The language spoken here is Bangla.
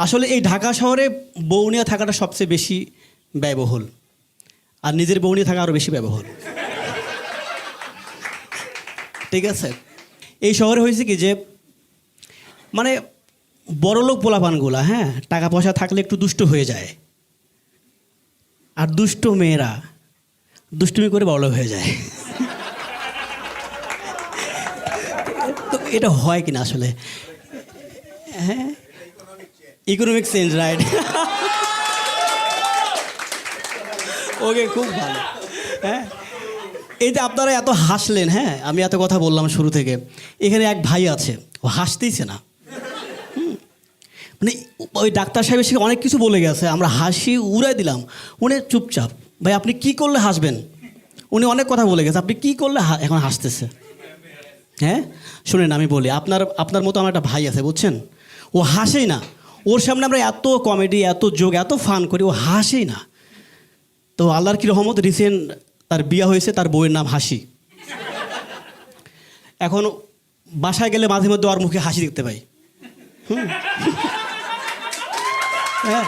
আসলে এই ঢাকা শহরে বউ নিয়ে থাকাটা সবচেয়ে বেশি ব্যয়বহুল। আর নিজের বউ নিয়ে থাকা আরও বেশি ব্যয়বহুল। ঠিক আছে? এই শহরে হয়েছে কি যে মানে বড়লোক পোলাপানগুলা হ্যাঁ? টাকা পয়সা থাকলে একটু দুষ্ট হয়ে যায়। আর দুষ্ট মেয়েরা দুষ্টুমি করে বড়লোক হয়ে যায়। তো এটা হয় কিনা আসলে? হ্যাঁ? ইকোনমিক চেঞ্জ রাইট ওকে খুব ভালো। হ্যাঁ? এই যে আপনারা এত হাসলেন হ্যাঁ? আমি এত কথা বললাম শুরু থেকে। এখানে এক ভাই আছে, ও হাসতেইছে না। মানে ওই ডাক্তার সাহেব এসে অনেক কিছু বলে গেছে, আমরা হাসি উড়াই দিলাম। উনি চুপচাপ, ভাই, আপনি কি করলে হাসবেন? উনি অনেক কথা বলে গেছে, আপনি কি করলে এখন হাসতেছে। হ্যাঁ? শুনেন, আমি বলি, আপনার আপনার মতো আমার একটা ভাই আছে, বুঝছেন? ও হাসেই না। ওর সামনে আমরা এত কমেডি এত যোগ এত ফান করি, ও হাসেই না। তো আল্লাহর কি রহমত রিসেন্ট তার বিয়ে হয়েছে, তার বউয়ের নাম হাসি। এখন বাসায় গেলে মাঝে মধ্যে ওর মুখে হাসি দেখতে পাই। হুম। হ্যাঁ।